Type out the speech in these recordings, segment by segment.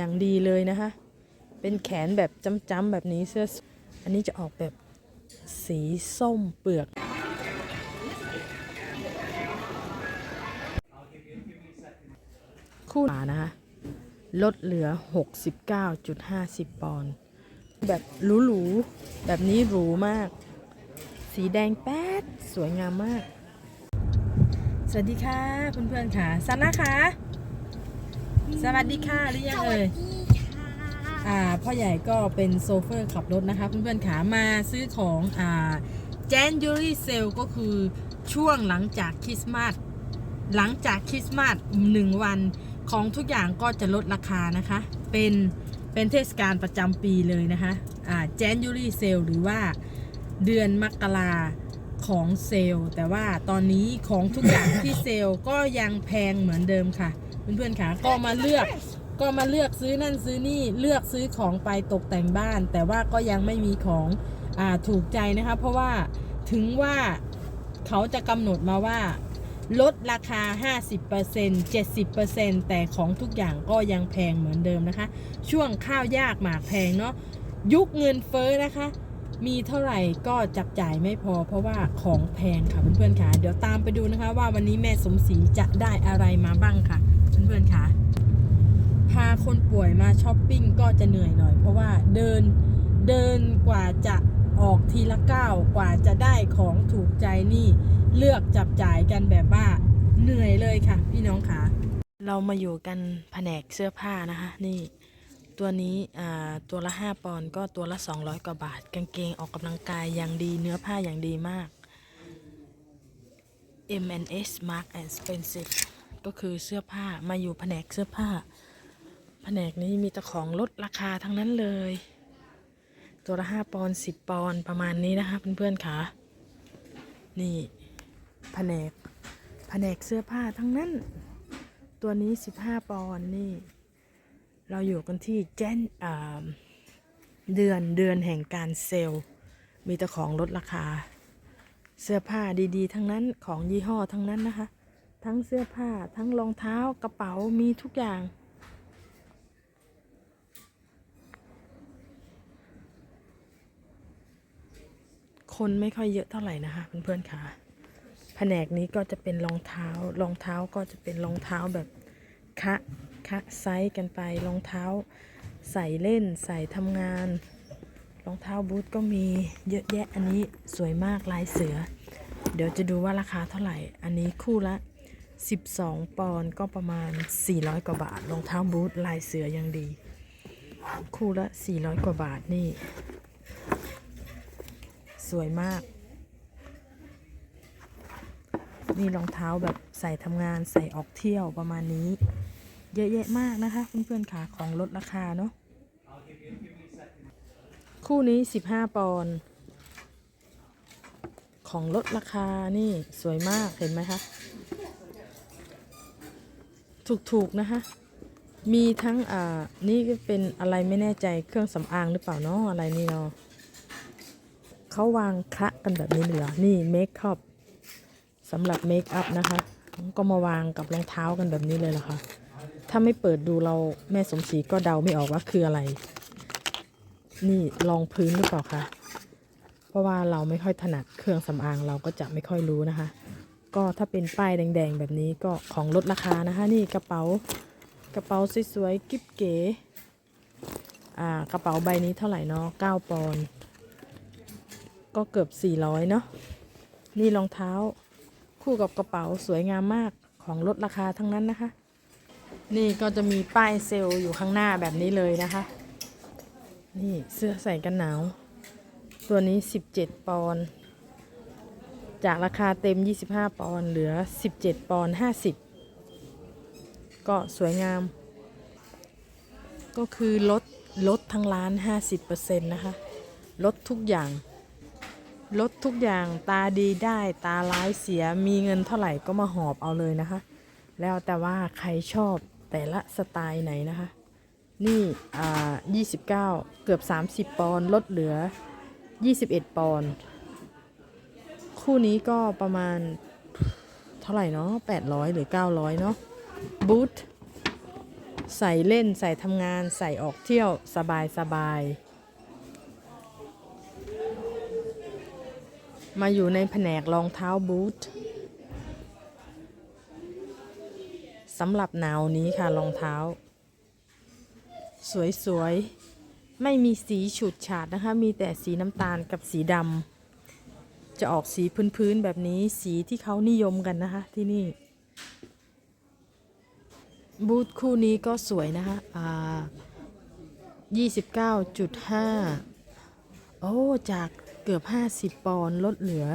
อย่างดีเลยนะคะ เป็นแขนแบบจ้ำๆแบบนี้เสื้อ อันนี้จะออกแบบสีส้มเปลือก คู่หนานะคะ ลดเหลือ 69.50 ปอนด์ แบบหรูๆ แบบนี้หรูมาก สีแดงแป๊ด สวยงามมาก สวัสดีค่ะเพื่อนๆค่ะซันนะคะ สวัสดีค่ะหรือยังเอ่ยอ่าพ่อใหญ่ก็เป็นโซเฟอร์ขับรถนะคะเพื่อนๆขามาซื้อของอ่า January Sale ก็คือช่วงหลังจากคริสต์มาสหลังจากคริสต์มาสหนึ่งวันของทุกอย่างก็จะลดราคานะคะ เป็นเป็นเทศกาลประจำปีเลยนะคะอ่า January Sale หรือว่าเดือนมกราของเซลล์แต่ว่าตอนนี้ของทุกอย่างที่เซลล์ก็ยังแพงเหมือนเดิมค่ะ เพื่อนๆค่ะก็มาเลือกก็มาเลือกซื้อนั่นซื้อนี่เลือกซื้อของไปตกแต่งบ้าน แต่ว่าก็ยังไม่มีของอ่าถูกใจนะคะ เพราะว่าถึงว่าเขาจะกำหนดมาว่า ลดราคา 50% 70%แต่ของทุกอย่างก็ยังแพงเหมือนเดิมนะคะ ช่วงข้าวยากหมากแพงเนาะยุคเงินเฟ้อนะคะ มีเท่าไหร่ก็จับจ่ายไม่พอ เพราะว่าของแพงค่ะเพื่อนๆค่ะ เดี๋ยวตามไปดูนะคะ ว่าวันนี้แม่สมศรีจะได้อะไรมาบ้างค่ะ เพื่อนๆค่ะ พาคนป่วยมาช้อปปิ้งก็จะเหนื่อยหน่อย เพราะว่าเดินเดินกว่าจะออกทีละก้าวกว่าจะได้ของถูกใจนี่ เลือกจับจ่ายกันแบบว่าเหนื่อยเลยค่ะ พี่น้องค่ะ เรามาอยู่กันแผนกเสื้อผ้านะคะ นี่ ตัวนี้ตัวละ 5 ปอนด์ก็ตัวละ 200 กว่าบาท กางเกงออกกำลังกายอย่างดีเนื้อผ้าอย่างดีมาก M&S Mark and Spencer ก็คือเสื้อผ้ามาอยู่แผนกเสื้อผ้า แผนกนี้มีแต่ของลดราคาทั้งนั้นเลย ตัวละ5ปอนด์10ปอนประมาณนี้นะคะเพื่อนๆค่ะ นี่แผนกแผนกเสื้อผ้าทั้งนั้น ตัวนี้15ปอนนี่ เราอยู่กันที่เจนเดือนเดือนแห่งการเซลล์มีแต่ของลดราคา เสื้อผ้าดีๆ ทั้งนั้นของยี่ห้อทั้งนั้นนะคะ ทั้งเสื้อผ้าทั้งรองเท้ากระเป๋ามีทุกอย่าง คนไม่ค่อยเยอะเท่าไหร่นะคะเพื่อนๆค่ะแผนกนี้ก็จะเป็นรองเท้ารองเท้าก็จะเป็นรองเท้าแบบคะคะไซส์กันไปรองเท้าใส่เล่นใส่ทำงาน รองเท้าบูทก็มีเยอะแยะอันนี้สวยมากลายเสือ เดี๋ยวจะดูว่าราคาเท่าไหร่ อันนี้คู่ละ 12 ปอนด์ก็ประมาณ 400 กว่าบาท รองเท้าบูทลายเสือยังดี คู่ละ 400 กว่าบาทนี่ สวยมาก นี่รองเท้าแบบใส่ทำงานใส่ออกเที่ยวประมาณนี้ เยอะแยะมากนะคะ เพื่อนๆค่ะของลดราคาเนาะ คู่นี้ 15 ปอนด์ของลดราคานี่สวยมากเห็นไหมคะ ถูกๆนะคะ มีทั้งอ่านี่ก็เป็นอะไรไม่แน่ใจเครื่องสำอางหรือเปล่าเนาะอะไรนี่เนาะเขาวางคะกันแบบนี้เลยเหรอนี่เมคอัพสำหรับเมคอัพนะคะ ก็มาวางกับรองเท้ากันแบบนี้เลยเหรอคะถ้าไม่เปิดดูเราแม่สมศรีก็เดาไม่ออกว่าคืออะไร นี่รองพื้นหรือเปล่าคะเพราะว่าเราไม่ค่อยถนัดเครื่องสำอางเราก็จะไม่ค่อยรู้นะคะ ก็ถ้าเป็นป้ายแดง ๆ แบบนี้ก็ของลดราคานะคะ นี่กระเป๋ากระเป๋าสวยๆกิ๊บเก๋อ่ากระเป๋าใบนี้เท่าไหร่เนาะ9ปอนด์ก็เกือบ 400 เนาะนี่รองเท้า คู่กับกระเป๋าสวยงามมากของลดราคาทั้งนั้นนะคะ นี่ก็จะมีป้ายเซลล์อยู่ข้างหน้าแบบนี้เลยนะคะ นี่เสื้อใส่กันหนาว ตัวนี้ 17 ปอนด์ จากราคาเต็ม 25 ปอนด์เหลือ 17 ปอนด์50 ก็สวยงาม ก็คือลดลดทั้งร้าน 50%นะคะ ลดทุกอย่าง ลดทุกอย่างตาดีได้ตาร้ายเสียมีเงินเท่าไหร่ก็มาหอบเอาเลยนะคะ แล้วแต่ว่าใครชอบแต่ละสไตล์ไหนนะคะ นี่อ่า29 เกือบ 30 ปอนด์ลดเหลือ 21 ปอนด์ คู่นี้ก็ประมาณเท่าไหร่เนาะ800 หรือ 900 เนาะบูทใส่เล่นใส่ทำงานใส่ออกเที่ยวสบายสบาย มาอยู่ในแผนกรองเท้าบูทสำหรับหนาวนี้ค่ะรองเท้า สวยๆ ไม่มีสีฉูดฉาดนะคะ มีแต่สีน้ำตาลกับสีดำ จะออกสีพื้นๆแบบนี้สีที่เขานิยมกันนะคะที่นี่ บูทคู่นี้ก็สวยนะคะอ่า29.5 โอ้ จากเกือบ 50 ปอนด์ลดเหลือ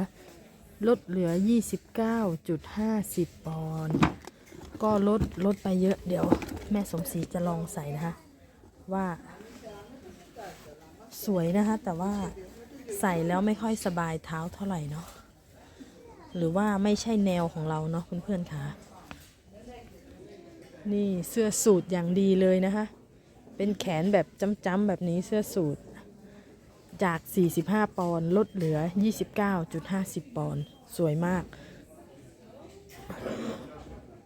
ลดเหลือ 29.50 ปอนด์ก็ลด ลดไปเยอะเดี๋ยว แม่สมศรีจะลองใส่นะคะ ว่า สวยนะคะ แต่ว่า ใส่แล้วไม่ค่อยสบายเท้าเท่าไหร่เนาะหรือว่าไม่ใช่แนวของเราเนาะเพื่อนๆค่ะนี่เสื้อสูทอย่างดีเลยนะคะ เป็นแขนแบบจ้ำๆแบบนี้เสื้อสูทจาก 45 ปอนด์ลดเหลือ 29.50 ปอนด์สวยมาก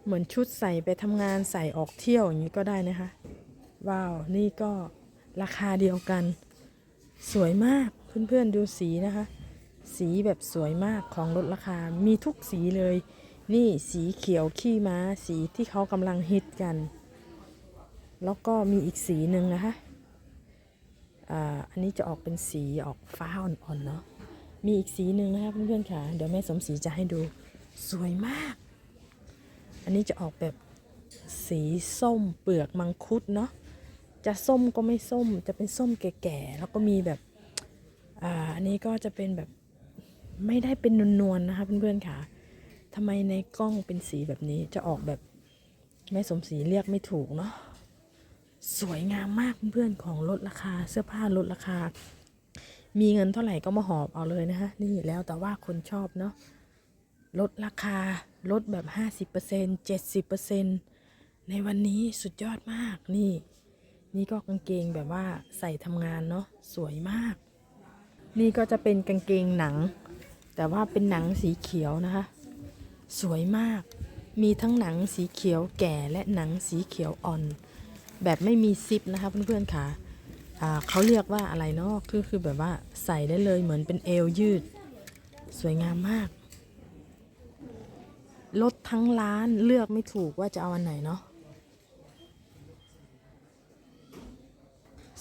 เหมือนชุดใส่ไปทำงานใส่ออกเที่ยวอย่างนี้ก็ได้นะคะ ว้าว นี่ก็ราคาเดียวกัน สวยมาก เพื่อนๆดูสีนะคะ สีแบบสวยมากของลดราคา มีทุกสีเลย นี่สีเขียวขี้ม้า สีที่เขากำลังฮิตกัน แล้วก็มีอีกสีหนึ่งนะคะอ่าอันนี้จะออกเป็นสีออกฟ้าอ่อนๆเนาะ มีอีกสีหนึ่งนะคะเพื่อนๆค่ะ เดี๋ยวแม่สมศรีจะให้ดู สวยมาก อันนี้จะออกแบบสีส้มเปลือกมังคุดเนาะ จะส้มก็ไม่ส้ม จะเป็นส้มแก่ๆ แล้วก็มีแบบ อ่าอันนี้ก็จะเป็นแบบไม่ได้เป็นนวลๆนะคะเพื่อนๆค่ะทำไมในกล้องเป็นสีแบบนี้จะออกแบบแม่สมศรีเรียกไม่ถูกเนาะสวยงามมากเพื่อนๆของลดราคาเสื้อผ้าลดราคา มีเงินเท่าไหร่ก็มาหอบเอาเลยนะคะนี่แล้วแต่ว่าคนชอบเนาะลดราคาลดแบบ 50% 70%ในวันนี้สุดยอดมากนี่ นี่ก็กางเกงแบบว่าใส่ทำงานเนาะสวยมาก นี่ก็จะเป็นกางเกงหนัง แต่ว่าเป็นหนังสีเขียวนะคะ สวยมาก มีทั้งหนังสีเขียวแก่และหนังสีเขียวอ่อน แบบไม่มีซิปนะคะเพื่อนๆค่ะเขาเรียกว่าอะไรเนาะคือคือแบบว่าใส่ได้เลยเหมือนเป็นเอวยืด สวยงามมาก ลดทั้งร้านเลือกไม่ถูกว่าจะเอาอันไหนเนาะ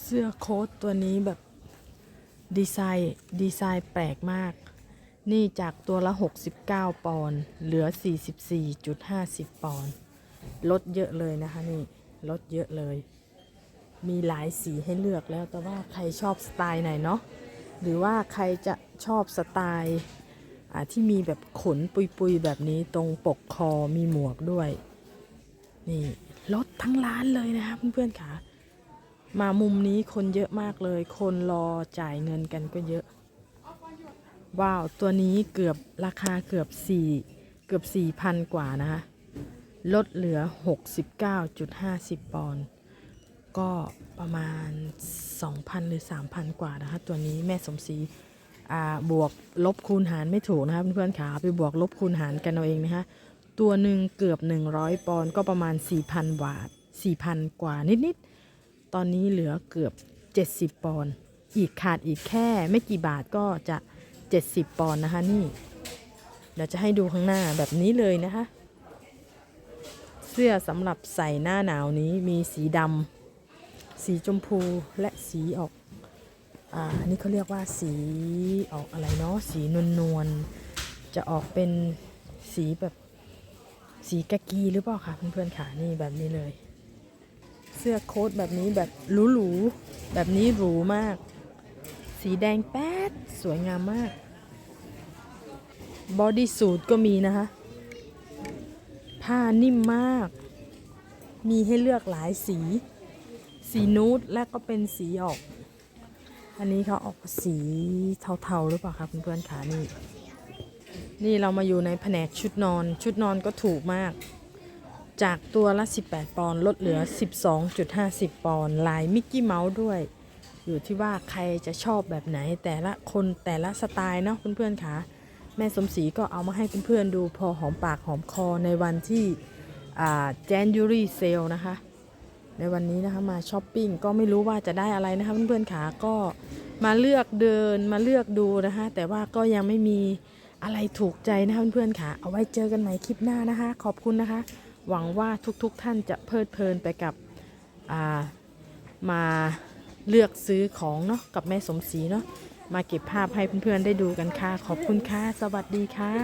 เสื้อโค้ทตัวนี้แบบ ดีไซน์ดีไซน์แปลกมาก นี่จากตัวละ 69 ปอนด์เหลือ 44.50 ปอนด์ลดเยอะเลยนะคะนี่ลดเยอะเลย มีหลายสีให้เลือกแล้วแต่ว่าใครชอบสไตล์ไหนเนาะหรือว่าใครจะชอบสไตล์ที่มีแบบขนปุยๆ แบบนี้ตรงปกคอมีหมวกด้วย นี่ลดทั้งร้านเลยนะคะเพื่อนๆค่ะ มามุมนี้คนเยอะมากเลย คนรอจ่ายเงินกันก็เยอะ ว้าว ตัวนี้เกือบราคาเกือบ4เกือบ4,000กว่านะคะลดเหลือ 69.50 ปอนด์ก็ประมาณ 2,000 หรือ 3,000 กว่านะคะ ตัวนี้แม่สมศรีอ่าบวกลบคูณหารไม่ถูกนะคะเพื่อนๆขาไปบวกลบคูณหารกันเอาเองนะคะ ตัวหนึ่งเกือบ 100 ปอนด์ก็ประมาณ 4,000 บาท 4,000 กว่านิดๆ ตอนนี้เหลือเกือบ 70 ปอนด์อีกขาดอีกแค่ไม่กี่บาทก็จะ 70 ปอนด์นะคะนี่เดี๋ยวจะให้ดูข้างหน้าแบบนี้เลยนะคะ เสื้อสำหรับใส่หน้าหนาวนี้มีสีดำสีชมพูและสีออกอ่าอันนี้เขาเรียกว่าสีออกอะไรเนาะสีนวลนวลๆจะออกเป็นสีแบบสีกะกีหรือเปล่าคะเพื่อนๆค่ะนี่แบบนี้เลย เสื้อโค้ทแบบนี้แบบหรูๆแบบนี้หรูมาก สีแดงแป๊ด สวยงามมาก บอดี้สูทก็มีนะคะ ผ้านิ่มมาก มีให้เลือกหลายสี สีนูดและก็เป็นสีออก อันนี้เขาออกสีเทาๆหรือเปล่าครับเพื่อนๆขานี่ นี่เรามาอยู่ในแผนกชุดนอน ชุดนอนก็ถูกมาก จากตัวละ 18 ปอนด์ลดเหลือ 12.50 ปอนด์ลายมิกกี้เมาส์ด้วย อยู่ที่ว่าใครจะชอบแบบไหนแต่ละคนแต่ละสไตล์เนาะเพื่อนๆค่ะ แม่สมศรีก็เอามาให้เพื่อนๆดูพอหอมปากหอมคอในวันที่อ่า January sale นะคะ ในวันนี้นะคะมาช้อปปิ้งก็ไม่รู้ว่าจะได้อะไรนะคะเพื่อนๆขาก็มาเลือกเดินมาเลือกดูนะคะ แต่ว่าก็ยังไม่มีอะไรถูกใจนะคะเพื่อนๆขาเอาไว้เจอกันใหม่คลิปหน้านะคะ ขอบคุณนะคะ หวังว่าทุกๆท่านจะเพลิดเพลินไปกับามาเลือกซื้อของเนาะกับแม่สมศรีเนาะมาเก็บภาพให้เพื่อนๆได้ดูกันค่ะ ขอบคุณค่ะ สวัสดีค่ะ